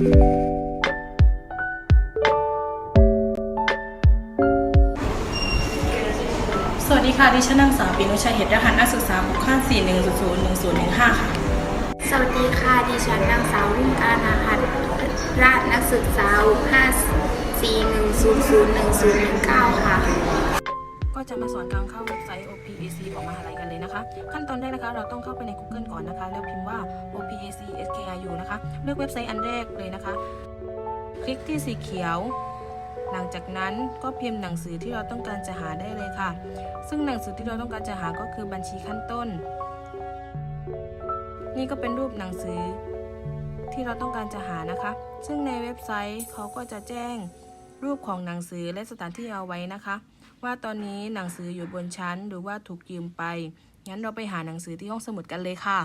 สวัสดีค่ะ ดิฉันนางสาวปินุชัยเหตุรหัสนักศึกษาบุคคล4 1 0 0 1 0 1 5 ค่ะ สวัสดีค่ะ ดิฉันนางสาวรุ่งอาณาพัฒน์ราชนักศึกษา 5 4 1 0 0 1 0 1 9 ค่ะ ก็จะมาสอนการเข้าเว็บไซต์ OPAC ของมหาลัยกันเลยนะคะ ขั้นตอนแรกนะคะ เราต้องเข้าไปใน Google ก่อนนะคะ แล้วพิมพ์ว่า OPAC SKRU นะคะ เลือกเว็บไซต์อันแรกเลยนะคะ คลิกที่สีเขียวหลังจากนั้นก็พิมพ์หนังสือที่เราต้องการจะหาได้เลยค่ะ ซึ่งหนังสือที่เราต้องการจะหาก็คือบัญชีขั้นต้น นี่ก็เป็นรูปหนังสือที่เราต้องการจะหานะคะ ซึ่งในเว็บไซต์เขาก็จะแจ้ง รูปของหนังสือและสถานที่เอาไว้นะคะ ว่าตอนนี้หนังสืออยู่บนชั้นหรือว่าถูกยืมไป งั้นเราไปหาหนังสือที่ห้องสมุดกันเลยค่ะ